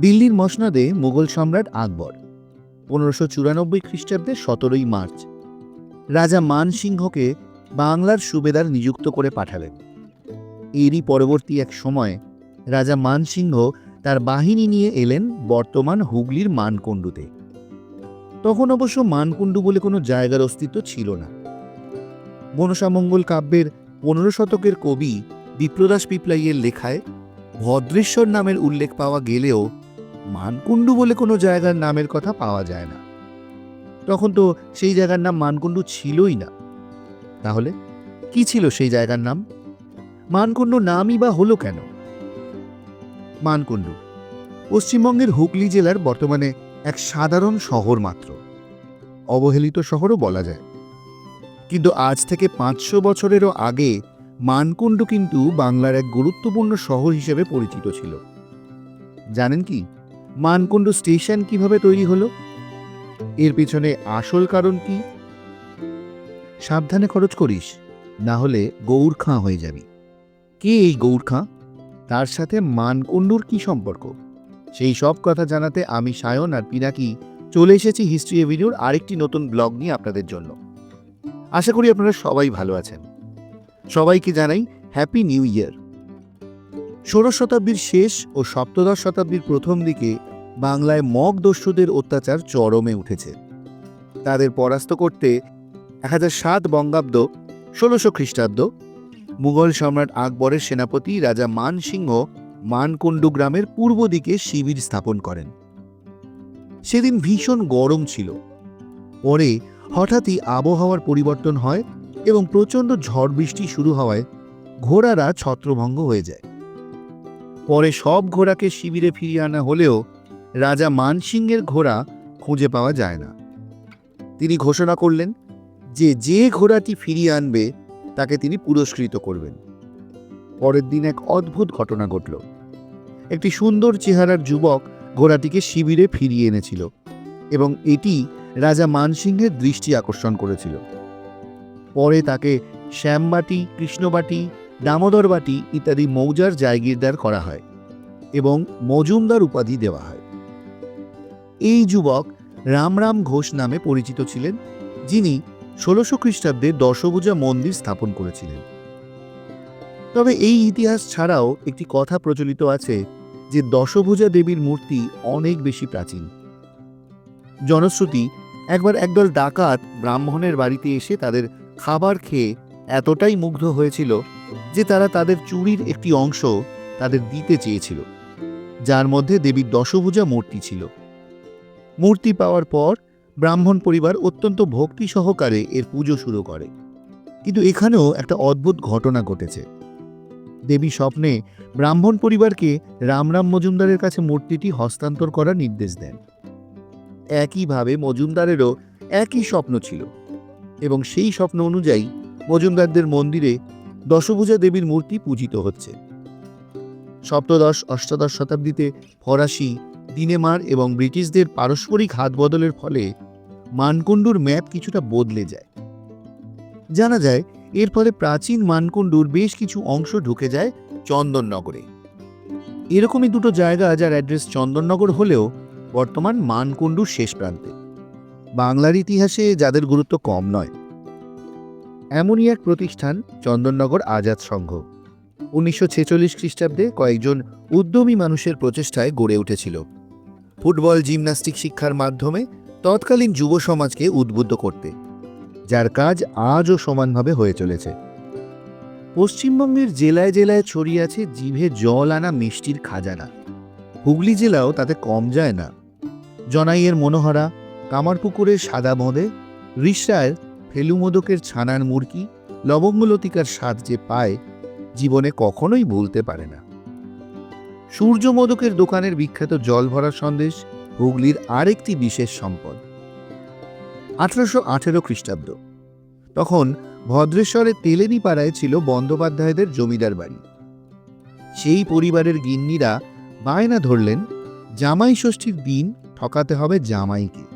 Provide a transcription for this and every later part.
দিল্লির মসনাদে মুঘল সম্রাট আকবর, পনেরোশো চুরানব্বই খ্রিস্টাব্দে সতেরোই মার্চ। রাজা মান সিংহকে বাংলার সুবেদার নিযুক্ত করে পাঠালেন। এরই পরবর্তী এক সময় রাজা মানসিংহ তার বাহিনী নিয়ে এলেন বর্তমান হুগলির মানকুণ্ডুতে। তখন অবশ্য মানকুণ্ডু বলে কোনো জায়গার অস্তিত্ব ছিল না। মনসামঙ্গল কাব্যের পনেরো শতকের কবি বিপ্রদাস পিপলাইয়ের লেখায় ভদ্রেশ্বর নামের উল্লেখ পাওয়া গেলেও মানকুণ্ডু বলে কোনো জায়গার নামের কথা পাওয়া যায় না। তখন তো সেই জায়গার নাম মানকুণ্ডু ছিলই না। তাহলে কি ছিল সেই জায়গার নাম? মানকুণ্ডু নামই বা হলো কেন? মানকুণ্ডু পশ্চিমবঙ্গের হুগলি জেলার বর্তমানে এক সাধারণ শহর মাত্র। অবহেলিত শহরও বলা যায়। কিন্তু আজ থেকে পাঁচশো বছরেরও আগে মানকুণ্ডু কিন্তু বাংলার এক গুরুত্বপূর্ণ শহর হিসেবে পরিচিত ছিল। জানেন কি? মানকুণ্ড স্টেশন কীভাবে তৈরি হলো? এর পিছনে আসল কারণ কি? সাবধানে খরচ করিস, না হলে গৌর খাঁ হয়ে যাবি। কে এই গৌর খাঁ? তার সাথে মানকুণ্ডুর কি সম্পর্ক? সেই সব কথা জানাতে আমি সায়ন আর পিনাকি চলে এসেছি হিস্ট্রি এভিনিউর আরেকটি নতুন ব্লগ নিয়ে আপনাদের জন্য। আশা করি আপনারা সবাই ভালো আছেন। সবাইকে জানাই হ্যাপি নিউ ইয়ার ষোড়শ শতাব্দীর শেষ ও সপ্তদশ শতাব্দীর প্রথম দিকে বাংলায় মগ দস্যুদের অত্যাচার চরমে উঠেছে। তাদের পরাস্ত করতে এক হাজার সাত বঙ্গাব্দ, ষোলোশো খ্রিস্টাব্দ, মুঘল সম্রাট আকবরের সেনাপতি রাজা মানসিংহ মানকুণ্ডু গ্রামের পূর্ব দিকে শিবির স্থাপন করেন। সেদিন ভীষণ গরম ছিল। পরে হঠাৎই আবহাওয়ার পরিবর্তন হয় এবং প্রচণ্ড ঝড় বৃষ্টি শুরু হওয়ায় ঘোড়ারা ছত্রভঙ্গ হয়ে যায়। পরে সব ঘোড়াকে শিবিরে ফিরিয়ে আনা হলেও রাজা মানসিংহের ঘোড়া খুঁজে পাওয়া যায় না। তিনি ঘোষণা করলেন যে যে ঘোড়াটি ফিরিয়ে আনবে, তাকে তিনি পুরস্কৃত করবেন। পরের দিন এক অদ্ভুত ঘটনা ঘটল। একটি সুন্দর চেহারার যুবক ঘোড়াটিকে শিবিরে ফিরিয়ে এনেছিল এবং এটি রাজা মানসিংহের দৃষ্টি আকর্ষণ করেছিল। পরে তাকে শ্যামবাটি, কৃষ্ণবাটি দামোদরবাটি ইত্যাদি মৌজার জায়গিরদার করা হয় এবং মজুমদার উপাধি দেওয়া হয়। এই যুবক রামরাম ঘোষ নামে পরিচিত ছিলেন, যিনি ষোলোশো খ্রিস্টাব্দে দশভুজা মন্দির স্থাপন করেছিলেন। তবে এই ইতিহাস ছাড়াও একটি কথা প্রচলিত আছে যে দশভুজা দেবীর মূর্তি অনেক বেশি প্রাচীন। জনশ্রুতি, একবার একদল ডাকাত ব্রাহ্মণের বাড়িতে এসে তাদের খাবার খেয়ে এতটাই মুগ্ধ হয়েছিল যে তারা তাদের চুরির একটি অংশ তাদের দিতে চেয়েছিল, যার মধ্যে দেবীর দশভুজা মূর্তি ছিল। মূর্তি পাওয়ার পর ব্রাহ্মণ পরিবার অত্যন্ত ভক্তি সহকারে এর পুজো শুরু করে। কিন্তু এখানেও একটা অদ্ভুত ঘটনা ঘটেছে। দেবী স্বপ্নে ব্রাহ্মণ পরিবারকে রামরাম মজুমদারের কাছে মূর্তিটি হস্তান্তর করার নির্দেশ দেন। একইভাবে মজুমদারেরও একই স্বপ্ন ছিল। এবং সেই স্বপ্ন অনুযায়ী মজুমদারদের মন্দিরে দশভুজা দেবীর মূর্তি পূজিত হচ্ছে। সপ্তদশ, অষ্টাদশ শতাব্দীতে ফরাসি, দিনেমার এবং ব্রিটিশদের পারস্পরিক হাত বদলের ফলে মানকুণ্ডুর ম্যাপ কিছুটা বদলে যায়। জানা যায়, এর ফলে প্রাচীন মানকুণ্ডুর বেশ কিছু অংশ ঢুকে যায় চন্দননগরে। এরকমই দুটো জায়গা যার অ্যাড্রেস চন্দননগর হলেও বর্তমান মানকুণ্ডুর শেষ প্রান্তে। বাংলার ইতিহাসে যাদের গুরুত্ব কম নয়। এমনই এক প্রতিষ্ঠান, চন্দননগর আজাদ সংঘ। উনিশশো ছেচল্লিশ খ্রিস্টাব্দে কয়েকজন উদ্যমী মানুষের প্রচেষ্টায় গড়ে উঠেছিল। ফুটবল, জিমন্যাস্টিক শিক্ষার মাধ্যমে তৎকালীন যুব সমাজকে উদ্বুদ্ধ করতে, যার কাজ আজও সমানভাবে হয়ে চলেছে। পশ্চিমবঙ্গের জেলায় জেলায় ছড়িয়ে আছে জিভে জল আনা মিষ্টির খাজানা। হুগলি জেলাও তাতে কম যায় না। জনাইয়ের মনোহরা কামারপুকুরের সাদা মদে রিসরায়ের ফেলুমোদকের ছানার মুরকি, লবঙ্গলতিকার স্বাদ যে পায়, জীবনে কখনোই ভুলতে পারে না। সূর্য মোদকের দোকানের বিখ্যাত জল ভরা সন্দেশ, হুগলির আরেকটি বিশেষ সম্পদ। আঠারোশো আঠেরো খ্রিস্টাব্দ। তখন ভদ্রেশ্বরের তেলেনি পাড়ায় ছিল বন্দ্যোপাধ্যায়দের জমিদার বাড়ি। সেই পরিবারের গিন্নিরা বায়না ধরলেন, জামাই ষষ্ঠীর দিন ঠকাতে হবে জামাইকে।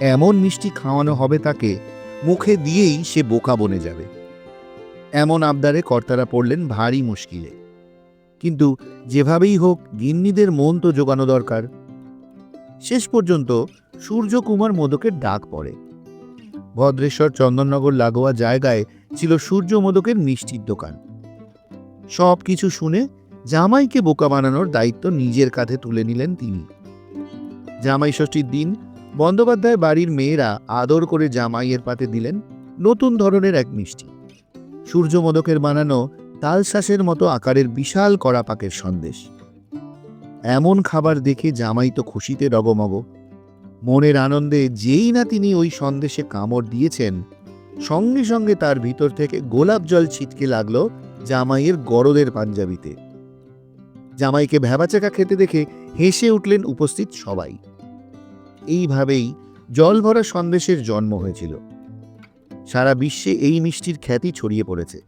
এমন মিষ্টি খাওয়ানো হবে তাকে মুখে দিয়েই সে বোকা বনে যাবে। এমন আবদারে কর্তারা পড়লেন ভারী মুশকিলে। কিন্তু যেভাবেই হোক, গিন্নিদের মন তো জোগানো দরকার। শেষ পর্যন্ত সূর্যকুমার মোদকের ডাক পড়ে। ভদ্রেশ্বর চন্দননগর লাগোয়া জায়গায় ছিল সূর্য মোদকের মিষ্টির দোকান। সব কিছু শুনে জামাইকে বোকা বানানোর দায়িত্ব নিজের কাঁধে তুলে নিলেন তিনি। জামাই ষষ্ঠীর দিন বন্দ্যোপাধ্যায় বাড়ির মেয়েরা আদর করে জামাইয়ের পাতে দিলেন নতুন ধরনের এক মিষ্টি। সূর্য মোদকের বানানো তালশ্বাসের মতো আকারের বিশাল কড়া পাকের সন্দেশ। এমন খাবার দেখে জামাই তো খুশিতে ডগমগ মনের আনন্দে যেই না তিনি ওই সন্দেশে কামড় দিয়েছেন, সঙ্গে সঙ্গে তার ভিতর থেকে গোলাপ জল ছিটকে লাগল জামাইয়ের গরদের পাঞ্জাবিতে। জামাইকে ভ্যাবাচাকা খেতে দেখে হেসে উঠলেন উপস্থিত সবাই। এইভাবেই জল ভরা সন্দেশের জন্ম হয়েছিল। সারা বিশ্বে এই মিষ্টির খ্যাতি ছড়িয়ে পড়েছে।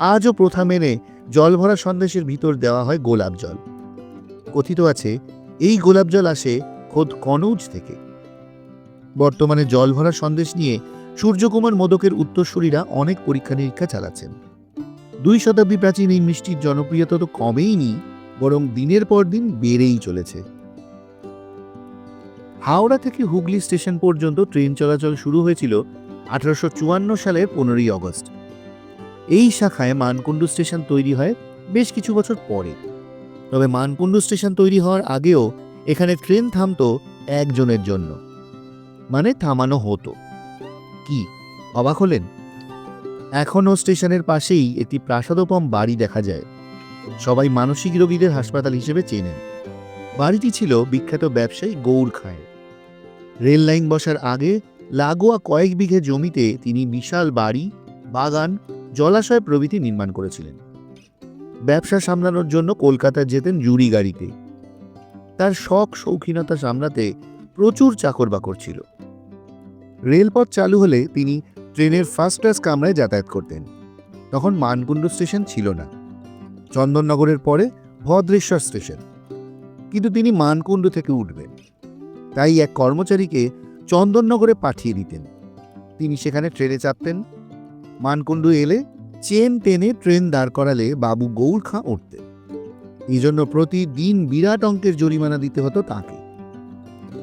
আজও প্রথা মেনে জল ভরা সন্দেশের ভিতর দেওয়া হয় গোলাপ জল। কথিত আছে, এই গোলাপ জল আসে খোদ কনৌজ থেকে। বর্তমানে জল ভরা সন্দেশ নিয়ে সূর্যকুমার মোদকের উত্তরসূরিরা অনেক পরীক্ষা নিরীক্ষা চালাচ্ছেন। দুই শতাব্দী প্রাচীন এই মিষ্টির জনপ্রিয়তা তো কমেইনি, বরং দিনের পর দিন বেড়েই চলেছে। হাওড়া থেকে হুগলি স্টেশন পর্যন্ত ট্রেন চলাচল শুরু হয়েছিল আঠারোশো চুয়ান্ন সালের পনেরোই অগস্ট। এই শাখায় মানকুণ্ডু স্টেশন তৈরি হয় বেশ কিছু বছর পরে। তবে মানকুণ্ডু স্টেশন তৈরি হওয়ার আগেও এখানে ট্রেন থামতো একজনের জন্য। মানে থামানো হতো। কি, অবাক হলেন? এখনও স্টেশনের পাশেই একটি প্রাসাদোপম বাড়ি দেখা যায়। সবাই মানসিক রোগীদের হাসপাতাল হিসেবে চেনেন। বাড়িটি ছিল বিখ্যাত ব্যবসায়ী গৌর খায়ের। রেল লাইন বসার আগে লাগোয়া কয়েক বিঘে জমিতে তিনি বিশাল বাড়ি, বাগান, জলাশয় প্রভৃতি নির্মাণ করেছিলেন। ব্যবসা সামলানোর জন্য কলকাতায় যেতেন জুরি গাড়িতে। তার শখ শৌখিনতা সামলাতে প্রচুর চাকর বাকর ছিল। রেলপথ চালু হলে তিনি ট্রেনের ফার্স্ট ক্লাস কামরায় যাতায়াত করতেন। তখন মানকুণ্ড স্টেশন ছিল না। চন্দননগরের পরে ভদ্রেশ্বর স্টেশন। কিন্তু তিনি মানকুণ্ড থেকে উঠবেন। তাই এক কর্মচারীকে চন্দননগরে পাঠিয়ে দিতেন। তিনি সেখানে ট্রেনে চাপতেন। মানকুণ্ডু এলে চেন টেনে ট্রেন দাঁড় করালে বাবু গৌর খাঁ উঠতেন। এই জন্য প্রতিদিন বিরাট অঙ্কের জরিমানা দিতে হতো তাকে।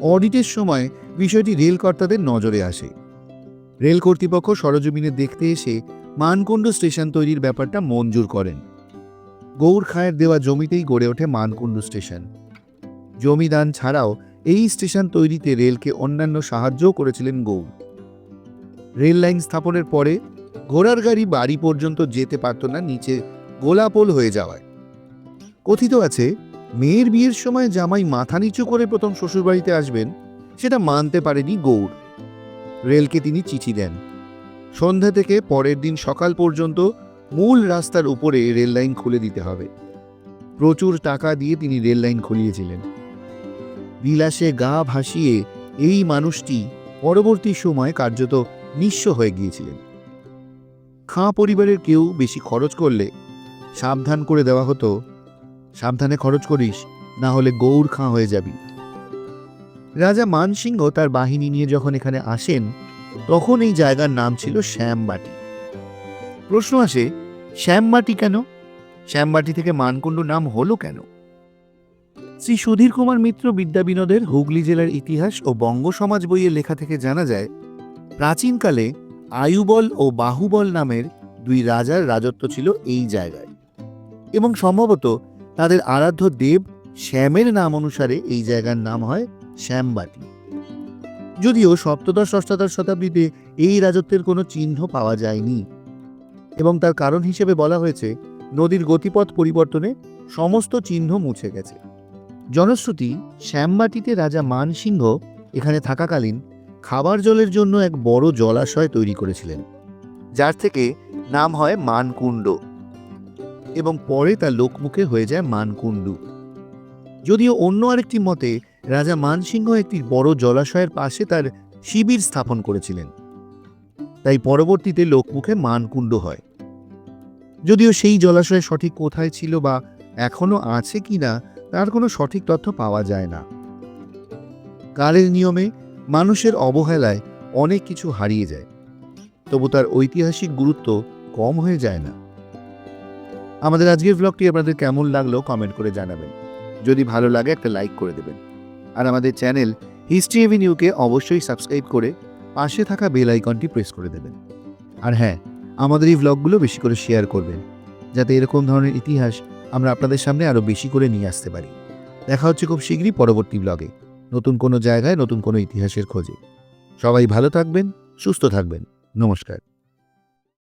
অডিটের সময় বিষয়টি রেল কর্তাদের নজরে আসে। রেল কর্তৃপক্ষ সরজমিনে দেখতে এসে মানকুণ্ড স্টেশন তৈরির ব্যাপারটা মঞ্জুর করেন। গৌর খায়ের দেওয়া জমিতেই গড়ে ওঠে মানকুণ্ড স্টেশন। জমিদান ছাড়াও এই স্টেশন তৈরিতে রেলকে অন্যান্য সাহায্যও করেছিলেন গৌর। রেল লাইন স্থাপনের পরে ঘোড়ার গাড়ি বাড়ি পর্যন্ত যেতে পারত না, নিচে গোলাপোল হয়ে যাওয়ায়। কথিত আছে, মেয়ের বিয়ের সময় জামাই মাথা নিচু করে প্রথম শ্বশুরবাড়িতে আসবেন, সেটা মানতে পারেনি গৌর। রেলকে তিনি চিঠি দেন। সন্ধ্যা থেকে পরের দিন সকাল পর্যন্ত মূল রাস্তার উপরে রেল লাইন খুলে দিতে হবে। প্রচুর টাকা দিয়ে তিনি রেল লাইন খুলিয়েছিলেন। বিলাসে গা ভাসিয়ে এই মানুষটি পরবর্তী সময় কার্যত নিঃস্ব হয়ে গিয়েছিলেন। খাঁ পরিবারের কেউ বেশি খরচ করলে সাবধান করে দেওয়া হতো, সাবধানে খরচ করিস, না হলে গৌর খাঁ হয়ে যাবি। রাজা মানসিংহ তার বাহিনী নিয়ে যখন এখানে আসেন, তখন এই জায়গার নাম ছিল শ্যামবাটি। প্রশ্ন আসে, শ্যামবাটি কেন? শ্যামবাটি থেকে মানকুণ্ড নাম হলো কেন? শ্রী সুধীর কুমার মিত্র বিদ্যা বিনোদের হুগলি জেলার ইতিহাস ও বঙ্গ সমাজ বইয়ের লেখা থেকে জানা যায়, প্রাচীনকালে আয়ুবল ও বাহুবল নামের দুই রাজার রাজত্ব ছিল এই জায়গায় এবং সম্ভবত তাদের আরাধ্য দেব শ্যামের নাম অনুসারে এই জায়গার নাম হয় শ্যামবাটি। যদিও সপ্তদশ অষ্টাদশ শতাব্দীতে এই রাজত্বের কোনো চিহ্ন পাওয়া যায়নি এবং তার কারণ হিসেবে বলা হয়েছে, নদীর গতিপথ পরিবর্তনে সমস্ত চিহ্ন মুছে গেছে। জনশ্রুতি, শ্যামবাটিতে রাজা মানসিংহ এখানে থাকাকালীন খাবার জলের জন্য এক বড় জলাশয় তৈরি করেছিলেন, যার থেকে নাম হয় মানকুণ্ড এবং পরে তা লোকমুখে হয়ে যায় মানকুণ্ডু। যদিও অন্য আরেকটি মতে, রাজা মানসিংহ একটি বড় জলাশয়ের পাশে তার শিবির স্থাপন করেছিলেন। তাই পরবর্তীতে লোকমুখে মানকুণ্ড হয়। যদিও সেই জলাশয় সঠিক কোথায় ছিল বা এখনও আছে কিনা তার কোনো সঠিক তথ্য পাওয়া যায় না। কালের নিয়মে মানুষের অবহেলায় অনেক কিছু হারিয়ে যায়, তবু তার ঐতিহাসিক গুরুত্ব কম হয়ে যায় না। আমাদের আজকের ব্লগটি আপনাদের কেমন লাগল কমেন্ট করে জানাবেন। যদি ভালো লাগে একটা লাইক করে দেবেন। আর আমাদের চ্যানেল হিস্ট্রি এভিনিউকে অবশ্যই সাবস্ক্রাইব করে পাশে থাকা বেল আইকনটি প্রেস করে দেবেন। আর হ্যাঁ আমাদের এই ব্লগগুলো বেশি করে শেয়ার করবেন, যাতে এরকম ধরনের ইতিহাস আমরা আপনাদের সামনে আরও বেশি করে নিয়ে আসতে পারি। দেখা হচ্ছে খুব শীঘ্রই পরবর্তী ব্লগে নতুন কোনো জায়গায়, নতুন কোনো ইতিহাসের খোঁজে। সবাই ভালো থাকবেন, সুস্থ থাকবেন। নমস্কার।